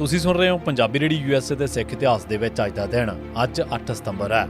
ਤੁਸੀਂ ਸੁਣ ਰਹੇ ਹੋ ਪੰਜਾਬੀ ਰੇਡੀ ਯੂਐਸਏ ਦੇ ਸਿੱਖ ਇਤਿਹਾਸ ਦੇ ਵਿੱਚ ਅੱਜ ਦਾ ਦਿਨ, ਅੱਜ 8 ਸਤੰਬਰ ਹੈ।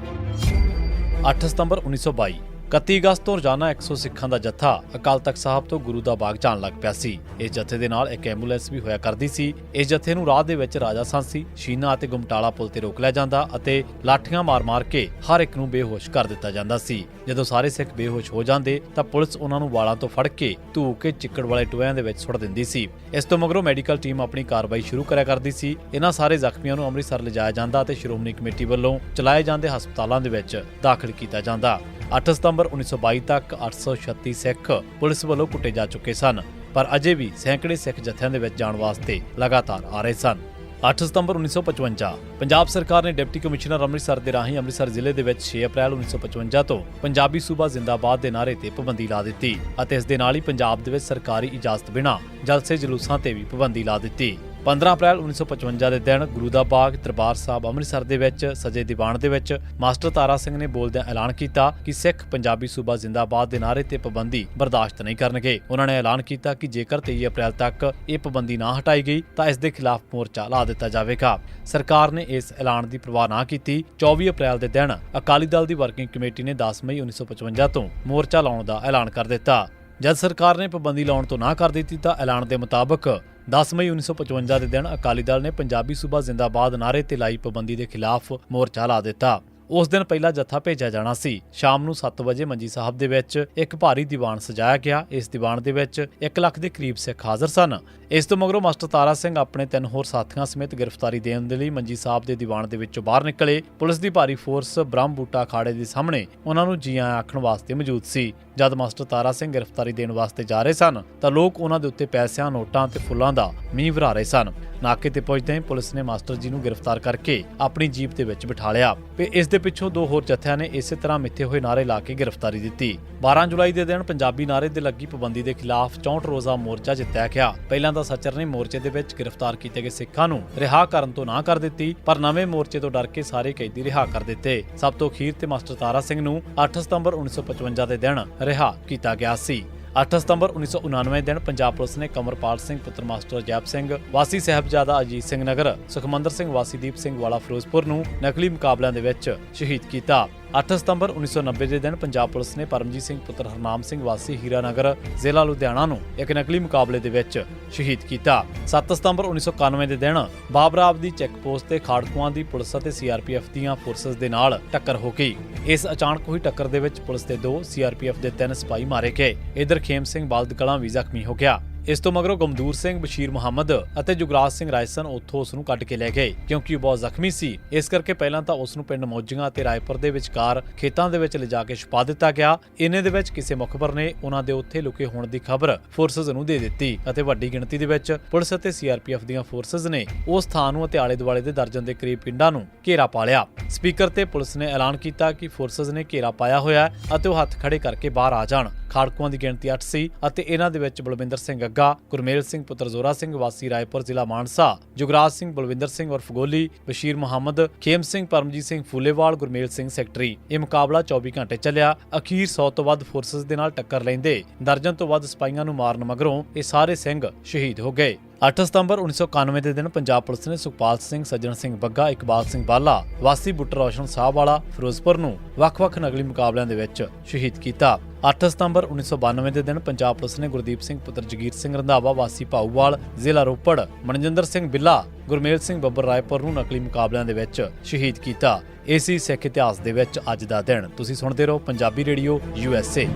8 ਸਤੰਬਰ 1922 31 ਅਗਸਤ ਤੋਂ ਰੋਜ਼ਾਨਾ 100 ਸਿੱਖਾਂ ਦਾ ਜੱਥਾ ਅਕਾਲ ਤਖਤ ਸਾਹਿਬ ਤੋਂ ਗੁਰੂ ਦਾ ਬਾਗ ਜਾਣ ਲੱਗ ਪਿਆ ਸੀ। ਇਸ ਜੱਥੇ ਦੇ ਨਾਲ ਇੱਕ ਐਂਬੂਲੈਂਸ ਵੀ ਹੋਇਆ ਕਰਦੀ ਸੀ। ਇਸ ਜੱਥੇ ਨੂੰ ਰਾਹ ਦੇ ਵਿੱਚ ਰਾਜਾ ਸਾਂਸੀ, ਸ਼ੀਨਾ ਅਤੇ ਗੁਮਟਾਲਾ ਪੁਲ ਤੇ ਰੋਕ ਲਿਆ ਜਾਂਦਾ ਅਤੇ ਲਾਠੀਆਂ ਮਾਰ-ਮਾਰ ਕੇ ਹਰ ਇੱਕ ਨੂੰ ਬੇਹੋਸ਼ ਕਰ ਦਿੱਤਾ ਜਾਂਦਾ ਸੀ। ਜਦੋਂ ਸਾਰੇ ਸਿੱਖ ਬੇਹੋਸ਼ ਹੋ ਜਾਂਦੇ ਤਾਂ ਪੁਲਿਸ ਉਹਨਾਂ ਨੂੰ ਵਾਲਾਂ ਤੋਂ ਫੜ ਕੇ ਧੂ ਕੇ ਚਿੱਕੜ ਵਾਲੇ ਟੋਇਆਂ ਦੇ ਵਿੱਚ ਸੁੱਟ ਦਿੰਦੀ ਸੀ। ਇਸ ਤੋਂ ਮਗਰੋਂ ਮੈਡੀਕਲ ਟੀਮ ਆਪਣੀ ਕਾਰਵਾਈ ਸ਼ੁਰੂ ਕਰਿਆ ਕਰਦੀ ਸੀ। ਇਹਨਾਂ ਸਾਰੇ ਜ਼ਖਮੀਆਂ ਨੂੰ ਅੰਮ੍ਰਿਤਸਰ ਲਿਜਾਇਆ ਜਾਂਦਾ ਅਤੇ ਸ਼੍ਰੋਮਣੀ ਕਮੇਟੀ ਵੱਲੋਂ ਚਲਾਏ ਜਾਂਦੇ ਹਸਪਤਾਲਾਂ ਦੇ ਵਿੱਚ ਦਾਖਲ ਕੀਤਾ ਜਾਂਦਾ। 8 ਸਤੰਬਰ 1922 ਤੱਕ 836 ਸਿੱਖ ਪੁਲਿਸ ਵੱਲੋਂ ਕੁੱਟੇ ਜਾ ਚੁੱਕੇ ਸਨ, ਪਰ ਅਜੇ ਵੀ ਸੈਂਕੜੇ ਸਿੱਖ ਜਥਿਆਂ ਦੇ ਵਿੱਚ ਜਾਣ ਵਾਸਤੇ ਲਗਾਤਾਰ ਆ ਰਹੇ ਸਨ। 8 ਸਤੰਬਰ 1955 ਪੰਜਾਬ ਸਰਕਾਰ ਨੇ ਡਿਪਟੀ ਕਮਿਸ਼ਨਰ ਅੰਮ੍ਰਿਤਸਰ ਦੇ ਰਾਹੀਂ ਅੰਮ੍ਰਿਤਸਰ ਜ਼ਿਲ੍ਹੇ ਦੇ ਵਿੱਚ 6 ਅਪ੍ਰੈਲ 1955 ਤੋਂ ਪੰਜਾਬੀ ਸੂਬਾ ਜ਼ਿੰਦਾਬਾਦ ਦੇ ਨਾਅਰੇ ਤੇ ਪਾਬੰਦੀ ਲਾ ਦਿੱਤੀ ਅਤੇ ਇਸ ਦੇ ਨਾਲ ਹੀ ਪੰਜਾਬ ਦੇ ਵਿੱਚ ਸਰਕਾਰੀ ਇਜਾਜ਼ਤ ਬਿਨਾਂ ਜਲਸੇ ਜਲੂਸਾਂ ਤੇ ਵੀ ਪਾਬੰਦੀ ਲਾ ਦਿੱਤੀ। 15 ਅਪ੍ਰੈਲ 1955 ਦੇ ਦਿਨ ਗੁਰੂ ਦਾ ਬਾਗ ਦਰਬਾਰ ਸਾਹਿਬ ਅੰਮ੍ਰਿਤਸਰ ਦੇ ਵਿੱਚ, ਸਜੇ ਦੀਵਾਨ ਦੇ ਵਿੱਚ ਮਾਸਟਰ ਤਾਰਾ ਸਿੰਘ ਨੇ ਬੋਲਦਿਆਂ ਐਲਾਨ ਕੀਤਾ ਕਿ ਸਿੱਖ ਪੰਜਾਬੀ ਸੂਬਾ ਜ਼ਿੰਦਾਬਾਦ ਦੇ ਨਾਅਰੇ ਤੇ ਪਾਬੰਦੀ ਬਰਦਾਸ਼ਤ ਨਹੀਂ ਕਰਨਗੇ। ਉਹਨਾਂ ਨੇ ਐਲਾਨ ਕੀਤਾ ਕਿ ਜੇਕਰ 23 ਅਪ੍ਰੈਲ ਤੱਕ ਇਹ ਪਾਬੰਦੀ ਨਾ ਹਟਾਈ ਗਈ, ਤਾਂ ਇਸ ਦੇ ਖਿਲਾਫ ਮੋਰਚਾ ਲਾ ਦਿੱਤਾ ਜਾਵੇਗਾ। ਸਰਕਾਰ ਨੇ ਇਸ ਐਲਾਨ ਦੀ ਪ੍ਰਵਾਹ ਨਾ ਕੀਤੀ। 24 ਅਪ੍ਰੈਲ ਦੇ ਦਿਨ ਅਕਾਲੀ ਦਲ ਦੀ ਵਰਕਿੰਗ ਕਮੇਟੀ ਨੇ 10 ਮਈ 1955 ਤੋਂ ਮੋਰਚਾ ਲਾਉਣ ਦਾ ਐਲਾਨ ਕਰ ਦਿੱਤਾ। ਜਦ ਸਰਕਾਰ ਨੇ ਪਾਬੰਦੀ ਲਾਉਣ ਤੋਂ ਨਾ ਕਰ ਦਿੱਤੀ, ਤਾਂ ਐਲਾਨ ਦੇ ਮੁਤਾਬਕ 10 ਮਈ 1955 ਦੇ ਦਿਨ ਅਕਾਲੀ ਦਲ ਨੇ ਪੰਜਾਬੀ ਸੂਬਾ ਜ਼ਿੰਦਾਬਾਦ ਨਾਅਰੇ ਤੇ ਲਾਈ ਪਾਬੰਦੀ ਦੇ ਖਿਲਾਫ ਮੋਰਚਾ ਲਾ ਦਿੱਤਾ। ਉਸ ਦਿਨ ਪਹਿਲਾ ਜੱਥਾ ਭੇਜਿਆ ਜਾਣਾ ਸੀ। ਸ਼ਾਮ ਨੂੰ 7 ਵਜੇ ਮੰਜੀ ਸਾਹਿਬ ਦੇ ਵਿੱਚ ਇੱਕ ਭਾਰੀ ਦੀਵਾਨ ਸਜਾਇਆ ਗਿਆ। ਇਸ ਦੀਵਾਨ ਦੇ ਵਿੱਚ 1 ਲੱਖ ਦੇ ਕਰੀਬ ਸਿੱਖ ਹਾਜ਼ਰ ਸਨ। ਇਸ ਤੋਂ ਮਗਰੋਂ ਮਾਸਟਰ ਤਾਰਾ ਸਿੰਘ ਆਪਣੇ ਤਿੰਨ ਹੋਰ ਸਾਥੀਆਂ ਸਮੇਤ ਗ੍ਰਿਫਤਾਰੀ ਦੇਣ ਦੇ ਲਈ ਮੰਜੀ ਸਾਹਿਬ ਦੇ ਦੀਵਾਨ ਦੇ ਵਿੱਚੋਂ ਬਾਹਰ ਨਿਕਲੇ। ਪੁਲਿਸ ਦੀ ਭਾਰੀ ਫੋਰਸ ਬ੍ਰਹਮ ਬੂਟਾ ਅਖਾੜੇ ਦੇ ਸਾਹਮਣੇ ਉਹਨਾਂ ਨੂੰ ਜੀ ਆਇਆਂ ਆਖਣ ਵਾਸਤੇ ਮੌਜੂਦ ਸੀ। ਜਦ ਮਾਸਟਰ ਤਾਰਾ ਸਿੰਘ ਗ੍ਰਿਫਤਾਰੀ ਦੇਣ ਵਾਸਤੇ ਜਾ ਰਹੇ ਸਨ, ਤਾਂ ਲੋਕ ਉਹਨਾਂ ਦੇ ਉੱਤੇ ਪੈਸਿਆਂ, ਨੋਟਾਂ ਤੇ ਫੁੱਲਾਂ ਦਾ ਮੀਂਹ ਵਰਾ ਰਹੇ ਸਨ। ਨਾਕੇ ਤੇ ਪਹੁੰਚਦੇ ਹੀ ਪੁਲਿਸ ਨੇ ਮਾਸਟਰ ਜੀ ਨੂੰ ਗ੍ਰਿਫਤਾਰ ਕਰਕੇ ਆਪਣੀ ਜੀਪ ਦੇ ਵਿੱਚ ਬਿਠਾ ਲਿਆ ਤੇ ਇਸ ਦੇ ਪਿੱਛੋਂ ਦੋ ਹੋਰ ਜਥਿਆਂ ਨੇ ਇਸੇ ਤਰ੍ਹਾਂ ਮਿੱਥੇ ਹੋਏ ਨਾਰੇ ਲਾ ਕੇ ਗ੍ਰਿਫਤਾਰੀ ਦਿੱਤੀ। 12 ਜੁਲਾਈ ਦੇ ਦਿਨ ਪੰਜਾਬੀ ਨਾਰੇ ਦੇ ਲੱਗੀ ਪਾਬੰਦੀ ਦੇ ਖਿਲਾਫ 64 ਰੋਜ਼ਾ ਮੋਰਚਾ ਜਿੱਤਿਆ ਗਿਆ। ਪਹਿਲਾਂ ਤਾਂ ਸੱਚਰ ਨੇ ਮੋਰਚੇ ਦੇ ਵਿੱਚ ਗ੍ਰਿਫਤਾਰ ਕੀਤੇ ਗਏ ਸਿੱਖਾਂ ਨੂੰ ਰਿਹਾ ਕਰਨ ਤੋਂ ਨਾ ਕਰ ਦਿੱਤੀ, ਪਰ ਨਵੇਂ ਮੋਰਚੇ ਤੋਂ ਡਰ ਕੇ ਸਾਰੇ ਕੈਦੀ ਰਿਹਾ ਕਰ ਦਿੱਤੇ। ਸਭ ਤੋਂ ਅਖੀਰ ਤੇ ਮਾਸਟਰ ਤਾਰਾ ਸਿੰਘ ਨੂੰ 8 ਸਤੰਬਰ 1955 ਦੇ ਦਿਨ ਰਿਹਾ ਕੀਤਾ ਗਿਆ ਸੀ। 8 ਸਤੰਬਰ 1999 ਦਿਨ ਪੰਜਾਬ ਪੁਲਿਸ ਨੇ ਕਮਰਪਾਲ ਸਿੰਘ, ਪੁੱਤਰ ਮਾਸਟਰ ਜੈਪ ਸਿੰਘ, ਵਾਸੀ ਸਾਹਿਬਜ਼ਾਦਾ ਅਜੀਤ ਸਿੰਘ ਨਗਰ, ਸੁਖਮੰਦਰ ਸਿੰਘ, ਵਾਸੀ ਦੀਪ ਸਿੰਘ ਵਾਲਾ ਫਿਰੋਜ਼ਪੁਰ ਨੂੰ ਨਕਲੀ ਮੁਕਾਬਲਿਆਂ ਦੇ ਵਿੱਚ ਸ਼ਹੀਦ ਕੀਤਾ। 8 ਸਤੰਬਰ 1990 ਦੇ ਦਿਨ ਪੰਜਾਬ ਪੁਲਿਸ ਨੇ ਪਰਮਜੀਤ ਸਿੰਘ ਪੁੱਤਰ ਹਰਨਾਮ ਸਿੰਘ ਵਾਸੀ ਹੀਰਾਨਗਰ ਜ਼ਿਲ੍ਹਾ ਲੁਧਿਆਣਾ ਨੂੰ ਇੱਕ ਨਕਲੀ ਮੁਕਾਬਲੇ ਦੇ ਵਿੱਚ ਸ਼ਹੀਦ ਕੀਤਾ। 7 ਸਤੰਬਰ 1991 ਦੇ ਦਿਨ ਬਾਬਰਾਬ ਦੀ ਚੈੱਕ ਪੋਸਟ ਤੇ ਖਾੜਕੂਆਂ ਦੀ ਪੁਲਿਸ ਅਤੇ ਸੀਆਰਪੀਐਫ ਦੀਆਂ ਫੋਰਸਸ ਦੇ ਨਾਲ ਟੱਕਰ ਹੋ ਗਈ। ਇਸ ਅਚਾਨਕ ਹੋਈ ਟੱਕਰ ਦੇ ਵਿੱਚ ਪੁਲਿਸ ਦੇ ਦੋ, ਸੀਆਰਪੀਐਫ ਦੇ ਤਿੰਨ ਸਿਪਾਹੀ ਮਾਰੇ ਗਏ। ਇਧਰ ਖੇਮ ਸਿੰਘ ਬਲਦ ਕਲਾਂ ਵੀ ਜ਼ਖਮੀ ਹੋ ਗਿਆ। ਇਸ ਤੋਂ ਮਗਰੋਂ ਗਮਦੂਰ ਸਿੰਘ, ਬਸ਼ੀਰ ਮੁਹੰਮਦ ਅਤੇ ਜੁਗਰਾਜ ਸਿੰਘ ਰਾਜਸਨ ਉੱਥੋਂ ਉਸ ਨੂੰ ਕੱਢ ਕੇ ਲੈ ਗਏ, ਕਿਉਂਕਿ ਉਹ ਬਹੁਤ ਜ਼ਖਮੀ ਸੀ। ਇਸ ਕਰਕੇ ਪਹਿਲਾਂ ਤਾਂ ਉਸ ਨੂੰ ਪਿੰਡ ਮੌਜੀਆਂ ਅਤੇ ਰਾਏਪੁਰ ਦੇ ਵਿਚਕਾਰ ਖੇਤਾਂ ਦੇ ਵਿੱਚ ਲਿਜਾ ਕੇ ਛੁਪਾ ਦਿੱਤਾ ਗਿਆ। ਇਨੇ ਦੇ ਵਿੱਚ ਕਿਸੇ ਮੁਖਬਰ ਨੇ ਉਹਨਾਂ ਦੇ ਉੱਥੇ ਲੁਕੇ ਹੋਣ ਦੀ ਖਬਰ ਫੋਰਸਸ ਨੂੰ ਦੇ ਦਿੱਤੀ ਅਤੇ ਵੱਡੀ ਗਿਣਤੀ ਦੇ ਵਿੱਚ ਪੁਲਿਸ ਅਤੇ ਸੀਆਰਪੀਐਫ ਦੀਆਂ ਫੋਰਸਸ ਨੇ ਉਸ ਥਾਂ ਨੂੰ ਅਤੇ ਆਲੇ ਦੁਆਲੇ ਦੇ ਦਰਜਨ ਦੇ ਕਰੀਬ ਪਿੰਡਾਂ ਨੂੰ ਘੇਰਾ ਪਾ ਲਿਆ। ਸਪੀਕਰ ਤੇ ਪੁਲਿਸ ਨੇ ਐਲਾਨ ਕੀਤਾ ਕਿ ਫੋਰਸਸ ਨੇ ਘੇਰਾ ਪਾਇਆ ਹੋਇਆ ਅਤੇ ਉਹ ਹੱਥ ਖੜੇ ਕਰਕੇ ਬਾਹਰ ਆ ਜਾਣ। ਖਾੜਕੂਆਂ ਦੀ ਗਿਣਤੀ 8 ਸੀ ਅਤੇ ਇਹਨਾਂ ਦੇ ਵਿੱਚ ਬਲਵਿੰਦਰ ਸਿੰਘ ਅੱਗਾ ਗੁਰਮੇਲ ਸਿੰਘ, ਪੁੱਤਰ ਜ਼ੋਰਾ ਸਿੰਘ, ਵਾਸੀ ਰਾਏਪੁਰ, ਜ਼ਿਲ੍ਹਾ ਮਾਨਸਾ, ਜੁਗਰਾਜ ਸਿੰਘ, ਬਲਵਿੰਦਰ ਸਿੰਘ ਉਰਫ ਗੋਲੀ, ਬਸ਼ੀਰ ਮੁਹੰਮਦ, ਖੇਮ ਸਿੰਘ, ਪਰਮਜੀਤ ਸਿੰਘ ਫੂਲੇਵਾਲ, ਗੁਰਮੇਲ ਸਿੰਘ ਸੈਕਟਰੀ। ਇਹ ਮੁਕਾਬਲਾ 24 ਘੰਟੇ ਚੱਲਿਆ। ਅਖੀਰ 100 ਤੋਂ ਵੱਧ ਫੋਰਸਸ ਦੇ ਨਾਲ ਟੱਕਰ ਲੈਂਦੇ, ਦਰਜਨ ਤੋਂ ਵੱਧ ਸਿਪਾਹੀਆਂ ਨੂੰ ਮਾਰਨ ਮਗਰੋਂ ਇਹ ਸਾਰੇ ਸਿੰਘ ਸ਼ਹੀਦ ਹੋ ਗਏ। 8 ਸਤੰਬਰ 1991 ਦੇ ਦਿਨ ਪੰਜਾਬ ਪੁਲਿਸ ਨੇ ਸੁਖਪਾਲ ਸਿੰਘ, ਸੱਜਣ ਸਿੰਘ ਬੱਗਾ, ਇਕਬਾਲ ਸਿੰਘ ਬਾਲਾ, ਵਾਸੀ ਬੁੱਟਰ ਰੋਸ਼ਨ ਸਾਹਿਬ ਵਾਲਾ ਫਿਰੋਜ਼ਪੁਰ ਨੂੰ ਵੱਖ-ਵੱਖ ਨਗਲੀ ਮੁਕਾਬਲਿਆਂ ਦੇ ਵਿੱਚ ਸ਼ਹੀਦ ਕੀਤਾ। 8 ਸਤੰਬਰ 1992 ਦੇ ਦਿਨ ਪੰਜਾਬ ਪੁਲਿਸ ਨੇ ਗੁਰਦੀਪ ਸਿੰਘ, ਪੁੱਤਰ ਜਗੀਰ ਸਿੰਘ ਰੰਧਾਵਾ, ਵਾਸੀ ਭਾਊਵਾਲ, ਜ਼ਿਲ੍ਹਾ ਰੋਪੜ, ਮਨਜਿੰਦਰ ਸਿੰਘ ਬਿੱਲਾ, ਗੁਰਮੇਲ ਸਿੰਘ ਬੱਬਰ ਰਾਏਪੁਰ ਨੂੰ ਨਕਲੀ ਮੁਕਾਬਲਿਆਂ ਦੇ ਵਿੱਚ ਸ਼ਹੀਦ ਕੀਤਾ। ਇਸੀ ਸਿੱਖ ਇਤਿਹਾਸ ਦੇ ਵਿੱਚ ਅੱਜ ਦਾ ਦਿਨ। ਤੁਸੀਂ ਸੁਣਦੇ ਰਹੋ Punjabi radio, U S A.